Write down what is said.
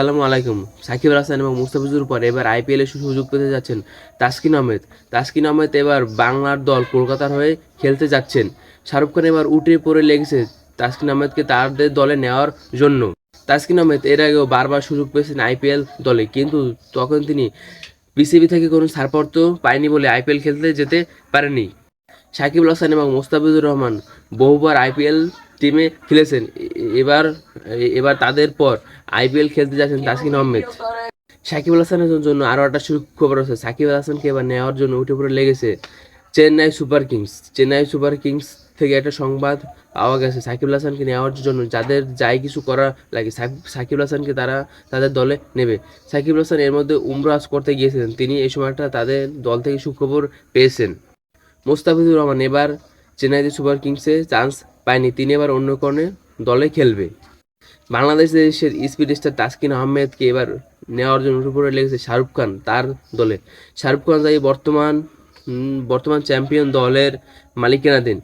আসসালামু আলাইকুম। সাকিব আল হাসান এবং মুস্তাফিজুর পর এবার আইপিএলে সুযোগ পেতে যাচ্ছেন তাসকিন আহমেদ। তাসকিন আহমেদ এবার বাংলার দল কলকাতার হয়ে খেলতে যাচ্ছেন। শাহরুখ খান এবার উঠে পড়ে লেগেছে তাসকিন আহমেদকে তাদের দলে নেওয়ার জন্য। তাসকিন আহমেদ এর আগেও বারবার সুযোগ পেয়েছেন আইপিএল দলে, কিন্তু তখন তিনি বিসিবি থেকে কোনো ছাড়পত্র পায়নি বলে আইপিএল খেলতে যেতে পারেনি সাকিব আল হাসান এবং মোস্তাফিজুর রহমান বহুবার আইপিএল টিমে খেলেছেন। এবার এবার তাদের পর আইপিএল খেলতে যাচ্ছেন তাসকিন আহমেদ। সাকিব আল হাসানের জন্য আরও একটা সুখবর আছে। সাকিব আল হাসানকে এবার নেওয়ার জন্য উঠে পড়ে লেগেছে Chennai Super Kings. Chennai Super Kings থেকে একটা সংবাদ পাওয়া গেছে সাকিবুল হাসানকে নেওয়ার জন্য। যাদের যাই কিছু করা লাগে সাকিব- সাকিব হাসানকে তারা তাদের দলে নেবে। সাকিবুল হাসান এর মধ্যে উমরাজ করতে গিয়েছিলেন। তিনি এই সময়টা তাদের দল থেকে সুখবর পেয়েছেন। মোস্তাফিজুর রহমান এবার চেন্নাইতে সুপার কিংসে চান্স পায়নি, তিনি এবার অন্য কোনো দলে খেলবে। বাংলাদেশ দেশের স্পিড স্টার তাসকিন আহমেদকে এবার নেওয়ার জন্য উপরে লেগেছে শাহরুখ খান তার দলে। শাহরুখ খান যাই বর্তমান বর্তমান চ্যাম্পিয়ন দলের মালিকানাধীন।